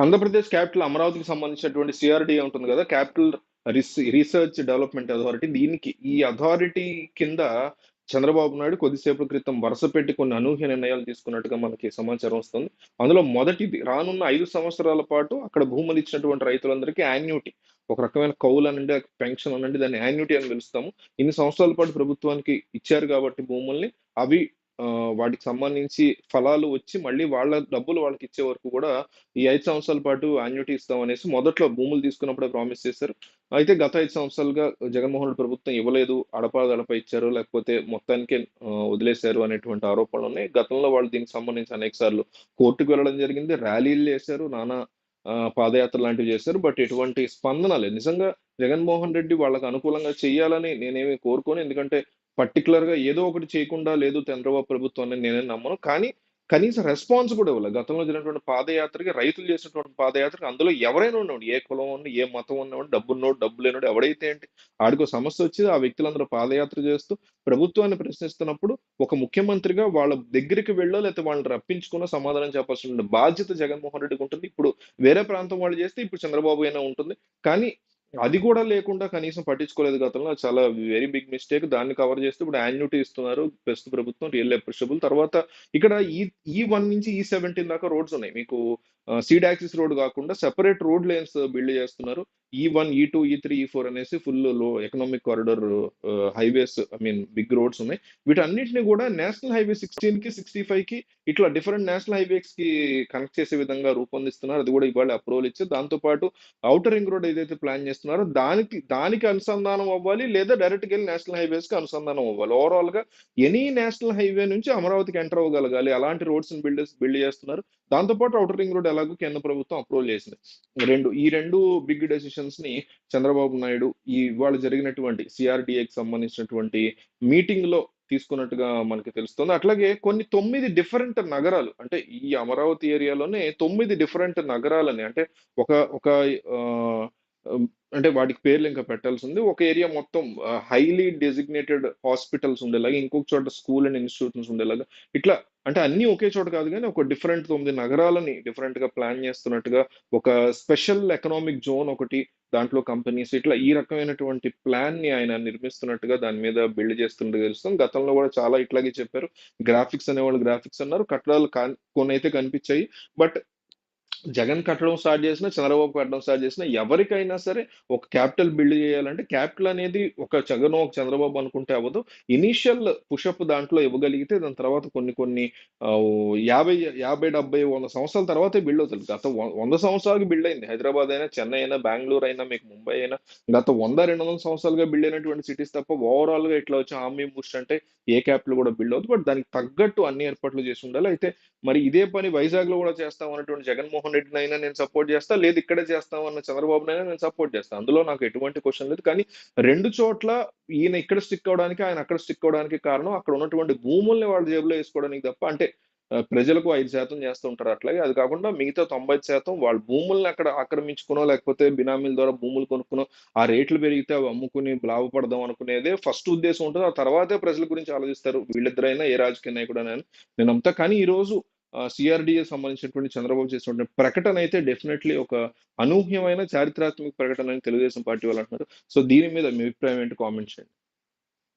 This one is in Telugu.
ఆంధ్రప్రదేశ్ క్యాపిటల్ అమరావతికి సంబంధించినటువంటి సిఆర్డీ ఉంటుంది కదా క్యాపిటల్ రీసెర్చ్ డెవలప్మెంట్ అథారిటీ దీనికి ఈ అథారిటీ కింద చంద్రబాబు నాయుడు కొద్దిసేపు క్రితం వరుస పెట్టి కొన్ని అనూహ్య నిర్ణయాలు తీసుకున్నట్టుగా మనకి సమాచారం వస్తుంది. అందులో మొదటిది రానున్న ఐదు సంవత్సరాల పాటు అక్కడ భూములు ఇచ్చినటువంటి రైతులందరికీ యాన్యుటీ ఒక రకమైన కౌలు అనండి పెన్షన్ అనండి దాన్ని యాన్యుటీ అని పిలుస్తాము. ఇన్ని సంవత్సరాల పాటు ప్రభుత్వానికి ఇచ్చారు కాబట్టి భూముల్ని అవి వాటికి సంబంధించి ఫలాలు వచ్చి మళ్ళీ వాళ్ళ డబ్బులు వాళ్ళకి ఇచ్చే వరకు కూడా ఈ ఐదు సంవత్సరాల పాటు యాన్యుటీ ఇస్తాం అనేసి మొదట్లో భూములు తీసుకున్నప్పుడే ప్రామిస్ చేశారు. అయితే గత ఐదు సంవత్సరాలుగా జగన్మోహన్ రెడ్డి ప్రభుత్వం ఇవ్వలేదు అడపాదడప ఇచ్చారు లేకపోతే మొత్తానికే ఆ, వదిలేశారు అనేటువంటి ఆరోపణలు ఉన్నాయి. గతంలో వాళ్ళు దీనికి సంబంధించి అనేక సార్లు కోర్టుకు వెళ్ళడం జరిగింది ర్యాలీలు చేశారు నానా పాదయాత్ర లాంటివి చేశారు. బట్ ఎటువంటి స్పందన లేదు. నిజంగా జగన్మోహన్ రెడ్డి వాళ్ళకి అనుకూలంగా చేయాలని నేనేమి కోరుకోను. ఎందుకంటే పర్టికులర్గా ఏదో ఒకటి చేయకుండా లేదు చంద్రబాబు ప్రభుత్వాన్ని నేనే నమ్మను. కానీ కనీస రెస్పాన్స్ కూడా ఇవ్వాలి. గతంలో జరిగినటువంటి పాదయాత్రకి రైతులు చేసినటువంటి పాదయాత్రకి అందులో ఎవరైనా ఉన్నాడు ఏ కులం ఉన్న ఏ మతం ఉన్నవాడు డబ్బు ఉన్నోడు డబ్బు లేనోడు ఎవడైతే ఏంటి ఆడికో సమస్య వచ్చి ఆ వ్యక్తులందరూ పాదయాత్ర చేస్తూ ప్రభుత్వాన్ని ప్రశ్నిస్తున్నప్పుడు ఒక ముఖ్యమంత్రిగా వాళ్ళ దగ్గరికి వెళ్ళో లేకపోతే వాళ్ళని రప్పించుకున్న సమాధానం చెప్పాల్సిన బాధ్యత జగన్మోహన్ రెడ్డికి ఉంటుంది. ఇప్పుడు వేరే ప్రాంతం వాళ్ళు చేస్తే ఇప్పుడు చంద్రబాబు అయినా ఉంటుంది. కానీ అది కూడా లేకుండా కనీసం పట్టించుకోలేదు గతంలో. చాలా వెరీ బిగ్ మిస్టేక్ దాన్ని కవర్ చేస్తే ఇప్పుడు యాన్యుటీ ఇస్తున్నారు. ప్రస్తుత ప్రభుత్వం రియల్ అప్రిషియబుల్ తర్వాత ఇక్కడ ఈ ఈ వన్ నుంచి ఈ సెవెంటీన్ దాకా రోడ్స్ ఉన్నాయి. మీకు సీడ్ యాక్సిస్ రోడ్ కాకుండా సెపరేట్ రోడ్ లైన్స్ బిల్డ్ చేస్తున్నారు. ఈ వన్ ఈ టూ ఈ త్రీ ఈ ఫోర్ అనేసి ఫుల్లో economic corridor highways I mean big roads ఉన్నాయి. వీటన్నిటిని కూడా నేషనల్ హైవే సిక్స్టీన్కి సిక్స్టీ ఫైవ్కి ఇట్లా డిఫరెంట్ నేషనల్ హైవేస్కి కనెక్ట్ చేసే విధంగా రూపొందిస్తున్నారు. అది కూడా ఇవాళ అప్రూవల్ ఇచ్చి దాంతో పాటు అవుటర్ రింగ్ రోడ్ ఏదైతే ప్లాన్ చేస్తున్నారో దానికి దానికి అనుసంధానం అవ్వాలి లేదా డైరెక్ట్ వెళ్ళి నేషనల్ హైవేస్కి అనుసంధానం అవ్వాలి. ఓవరాల్గా ఎనీ నేషనల్ హైవే నుంచి అమరావతికి ఎంటర్ అవ్వగలగాలి. అలాంటి రోడ్స్ బిల్డ్ బిల్డ్ చేస్తున్నారు. దాంతో పాటు అవుటర్ రింగ్ రోడ్ ఎలాగో కేంద్ర ప్రభుత్వం అప్రూవల్ చేసింది. రెండు ఈ రెండు బిగ్ డెసిషన్స్ని చంద్రబాబు నాయుడు ఈ ఇవాళ జరిగినటువంటి సిఆర్డిఏకి సంబంధించినటువంటి మీటింగ్లో తీసుకున్నట్టుగా మనకి తెలుస్తుంది. అట్లాగే కొన్ని తొమ్మిది డిఫరెంట్ నగరాలు అంటే ఈ అమరావతి ఏరియాలోనే తొమ్మిది డిఫరెంట్ నగరాలని అంటే ఒక ఒక ఆ, అంటే వాటికి పేర్లు ఇంకా పెట్టాల్సి ఉంది ఒక ఏరియా మొత్తం హైలీ డెసిగ్నేటెడ్ హాస్పిటల్స్ ఉండేలాగా ఇంకొక చోట స్కూల్ అండ్ ఇన్స్టిట్యూషన్స్ ఉండేలాగా. ఇట్లా అంటే అన్ని ఒకే చోట కాదు కానీ ఒక డిఫరెంట్ తొమ్మిది నగరాలని డిఫరెంట్గా ప్లాన్ చేస్తున్నట్టుగా ఒక స్పెషల్ ఎకనామిక్ జోన్ ఒకటి దాంట్లో కంపెనీస్ ఇట్లా ఈ రకమైనటువంటి ప్లాన్ని ఆయన నిర్మిస్తున్నట్టుగా దాని మీద బిల్డ్ చేస్తున్నట్టు తెలుస్తుంది గతంలో కూడా చాలా ఇట్లాగే చెప్పారు. గ్రాఫిక్స్ అనేవాళ్ళు గ్రాఫిక్స్ అన్నారు. కట్టడాలు కొన్ని అయితే కనిపించాయి. బట్ జగన్ కట్టడం స్టార్ట్ చేసినా చంద్రబాబు కట్టడం స్టార్ట్ చేసినా ఎవరికైనా సరే ఒక క్యాపిటల్ బిల్డ్ చేయాలంటే క్యాపిటల్ అనేది ఒక జగన్ ఒక చంద్రబాబు అనుకుంటే అవ్వదు. ఇనీషియల్ పుషప్ దాంట్లో ఇవ్వగలిగితే దాని తర్వాత కొన్ని కొన్ని యాభై యాభై డెబ్బై వంద సంవత్సరాల తర్వాతే బిల్డ్ అవుతుంది. గత వంద సంవత్సరాలకి బిల్డ్ అయింది. హైదరాబాద్ అయినా చెన్నై అయినా బెంగళూరు అయినా మీకు ముంబై అయినా గత వంద రెండు వందల సంవత్సరాలుగా బిల్డ్ అయినటువంటి సిటీస్ తప్ప ఓవరాల్గా ఇట్లా వచ్చి హామీ బూస్ట్ అంటే ఏ క్యాపిటల్ కూడా బిల్డ్ అవుతుంది బట్ దానికి తగ్గట్టు అన్ని ఏర్పాట్లు చేసి ఉండాలి. అయితే మరి ఇదే పని వైజాగ్లో కూడా చేస్తాం అన్నటువంటి జగన్మోహన్ రెడ్డిని అయినా నేను సపోర్ట్ చేస్తా లేదు ఇక్కడే చేస్తాం అన్న చంద్రబాబు అయినా నేను సపోర్ట్ చేస్తాను అందులో నాకు ఎటువంటి క్వశ్చన్ లేదు. కానీ రెండు చోట్ల ఈయన ఇక్కడ స్టిక్ అవడానికి ఆయన అక్కడ స్టిక్ అవడానికి కారణం అక్కడ ఉన్నటువంటి భూముల్ని వాళ్ళ జేబులో వేసుకోవడానికి తప్ప అంటే ప్రజలకు ఐదు శాతం చేస్తూ ఉంటారు అట్లాగే. అది కాకుండా మిగతా తొంభై శాతం వాళ్ళ భూముల్ని అక్కడ ఆక్రమించుకునో లేకపోతే బినామీల ద్వారా భూములు కొనుక్కునో ఆ రేట్లు పెరిగితే అవి అమ్ముకుని లాభపడదాం అనుకునేదే ఫస్ట్ ఉద్దేశం ఉంటుంది. ఆ తర్వాతే ప్రజల గురించి ఆలోచిస్తారు. వీళ్ళిద్దరైనా ఏ రాజకీయ నాయకుడు అని నేను నమ్ముతా కానీ ఈ రోజు సిఆర్డిఏ సంబంధించినటువంటి చంద్రబాబు చేసినటువంటి ప్రకటన అయితే డెఫినెట్లీ ఒక అనూహ్యమైన చారిత్రాత్మక ప్రకటన అని తెలుగుదేశం పార్టీ వాళ్ళు అంటున్నారు. సో దీని మీద మీ అభిప్రాయం ఏంటి? కామెంట్ చేయండి.